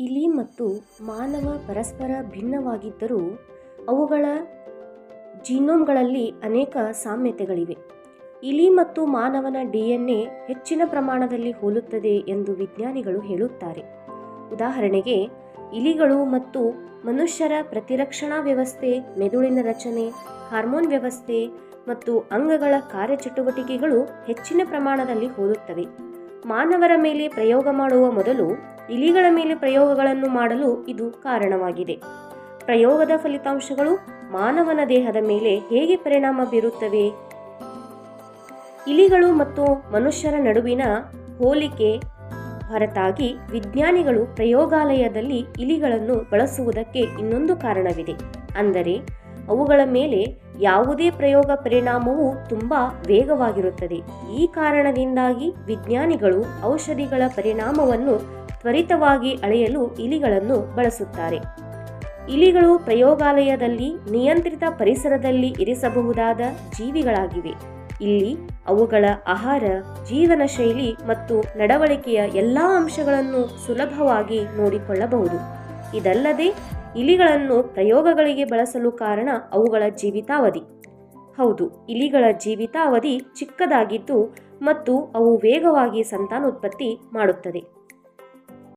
ಇಲಿ ಮತ್ತು ಮಾನವ ಪರಸ್ಪರ ಭಿನ್ನವಾಗಿದ್ದರೂ ಅವುಗಳ ಜೀನೋಮ್ಗಳಲ್ಲಿ ಅನೇಕ ಸಾಮ್ಯತೆಗಳಿವೆ. ಇಲಿ ಮತ್ತು ಮಾನವನ ಡಿಎನ್ಎ ಹೆಚ್ಚಿನ ಪ್ರಮಾಣದಲ್ಲಿ ಹೋಲುತ್ತದೆ ಎಂದು ವಿಜ್ಞಾನಿಗಳು ಹೇಳುತ್ತಾರೆ. ಉದಾಹರಣೆಗೆ, ಇಲಿಗಳು ಮತ್ತು ಮನುಷ್ಯರ ಪ್ರತಿರಕ್ಷಣಾ ವ್ಯವಸ್ಥೆ, ಮೆದುಳಿನ ರಚನೆ, ಹಾರ್ಮೋನ್ ವ್ಯವಸ್ಥೆ ಮತ್ತು ಅಂಗಗಳ ಕಾರ್ಯಚಟುವಟಿಕೆಗಳು ಹೆಚ್ಚಿನ ಪ್ರಮಾಣದಲ್ಲಿ ಹೋಲುತ್ತವೆ. ಮಾನವರ ಮೇಲೆ ಪ್ರಯೋಗ ಮಾಡುವ ಮೊದಲು ಇಲಿಗಳ ಮೇಲೆ ಪ್ರಯೋಗಗಳನ್ನು ಮಾಡಲು ಇದು ಕಾರಣವಾಗಿದೆ. ಪ್ರಯೋಗದ ಫಲಿತಾಂಶಗಳು ಮಾನವನ ದೇಹದ ಮೇಲೆ ಹೇಗೆ ಪರಿಣಾಮ ಬೀರುತ್ತವೆ? ಇಲಿಗಳು ಮತ್ತು ಮನುಷ್ಯರ ನಡುವಿನ ಹೋಲಿಕೆ ಹೊರತಾಗಿ ವಿಜ್ಞಾನಿಗಳು ಪ್ರಯೋಗಾಲಯದಲ್ಲಿ ಇಲಿಗಳನ್ನು ಬಳಸುವುದಕ್ಕೆ ಇನ್ನೊಂದು ಕಾರಣವಿದೆ. ಅಂದರೆ ಅವುಗಳ ಮೇಲೆ ಯಾವುದೇ ಪ್ರಯೋಗ ಪರಿಣಾಮವು ತುಂಬ ವೇಗವಾಗಿರುತ್ತದೆ. ಈ ಕಾರಣದಿಂದಾಗಿ ವಿಜ್ಞಾನಿಗಳು ಔಷಧಿಗಳ ಪರಿಣಾಮವನ್ನು ತ್ವರಿತವಾಗಿ ಅಳೆಯಲು ಇಲಿಗಳನ್ನು ಬಳಸುತ್ತಾರೆ. ಇಲಿಗಳು ಪ್ರಯೋಗಾಲಯದಲ್ಲಿ ನಿಯಂತ್ರಿತ ಪರಿಸರದಲ್ಲಿ ಇರಿಸಬಹುದಾದ ಜೀವಿಗಳಾಗಿವೆ. ಇಲ್ಲಿ ಅವುಗಳ ಆಹಾರ ಜೀವನ ಶೈಲಿ ಮತ್ತು ನಡವಳಿಕೆಯ ಎಲ್ಲ ಅಂಶಗಳನ್ನು ಸುಲಭವಾಗಿ ನೋಡಿಕೊಳ್ಳಬಹುದು. ಇದಲ್ಲದೆ ಇಲಿಗಳನ್ನು ಪ್ರಯೋಗಗಳಿಗೆ ಬಳಸಲು ಕಾರಣ ಅವುಗಳ ಜೀವಿತಾವಧಿ. ಹೌದು, ಇಲಿಗಳ ಜೀವಿತಾವಧಿ ಚಿಕ್ಕದಾಗಿದ್ದು ಮತ್ತು ಅವು ವೇಗವಾಗಿ ಸಂತಾನೋತ್ಪತ್ತಿ ಮಾಡುತ್ತದೆ.